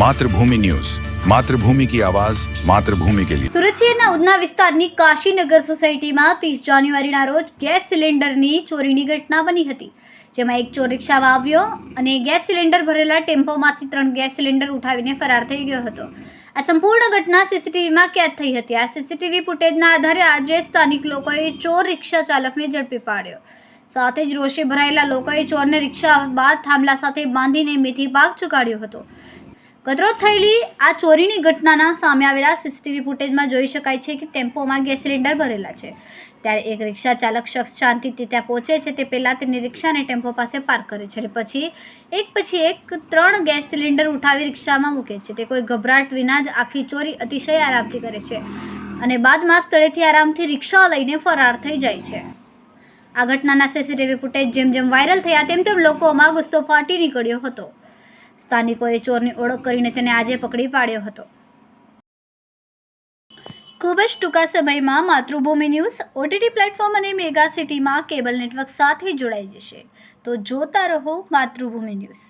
Mathrubhumi news. Mathrubhumi કી આવાજ, માતૃભૂમિ કે લિયે સુરત ઉધના વિસ્તારની કાશીનગર સોસાયટીમાં ત્રીસ જાન્યુઆરીના રોજ ગેસ સિલિન્ડરની ચોરીની ઘટના બની હતી. જેમાં એક ચોર રિક્ષામાં આવ્યો અને ગેસ સિલિન્ડર ભરેલા ટેમ્પોમાંથી ત્રણ ગેસ સિલિન્ડર ઉઠાવીને ફરાર થઈ ગયો હતો. આ સંપૂર્ણ ઘટના સીસીટીવીમાં કેદ થઈ હતી. આ સીસીટીવી ફૂટેજના આધારે આજે સ્થાનિક લોકોએ ચોર રિક્ષા ચાલકને ઝડપી પાડ્યો. સાથે જ રોષે ભરાયેલા લોકોએ ચોરને રિક્ષા બાદ થાંભલા સાથે બાંધીને મેથી ભાગ ચુકાડ્યો હતો. ગતરોજ થયેલી આ ચોરીની ઘટનાના સામે આવેલા સીસીટીવી ફૂટેજમાં જોઈ શકાય છે કે ટેમ્પોમાં ગેસ સિલિન્ડર ભરેલા છે. ત્યારે એક રિક્ષા ચાલક શખ્સ શાંતિથી ત્યાં પહોંચે છે તે પહેલાં તેની રિક્ષાને ટેમ્પો પાસે પાર્ક કરે છે અને પછી એક પછી એક ત્રણ ગેસ સિલિન્ડર ઉઠાવી રિક્ષામાં મૂકે છે. તે કોઈ ગભરાટ વિના જ આખી ચોરી અતિશય આરામથી કરે છે અને બાદમાં સ્થળેથી આરામથી રિક્ષા લઈને ફરાર થઈ જાય છે. આ ઘટનાના સીસીટીવી ફૂટેજ જેમ જેમ વાયરલ થયા તેમ તેમ લોકોમાં ગુસ્સો ફાટી નીકળ્યો હતો. સ્થાનિકોએ ચોરની ઓળખ કરીને તેને આજે પકડી પાડ્યો હતો. ખૂબ જ ટૂંકા સમયમાં માતૃભૂમિ ન્યૂઝ ઓટીટી પ્લેટફોર્મ અને મેગા સિટીમાં કેબલ નેટવર્ક સાથે જોડાઈ જશે. તો જોતા રહો માતૃભૂમિ ન્યૂઝ.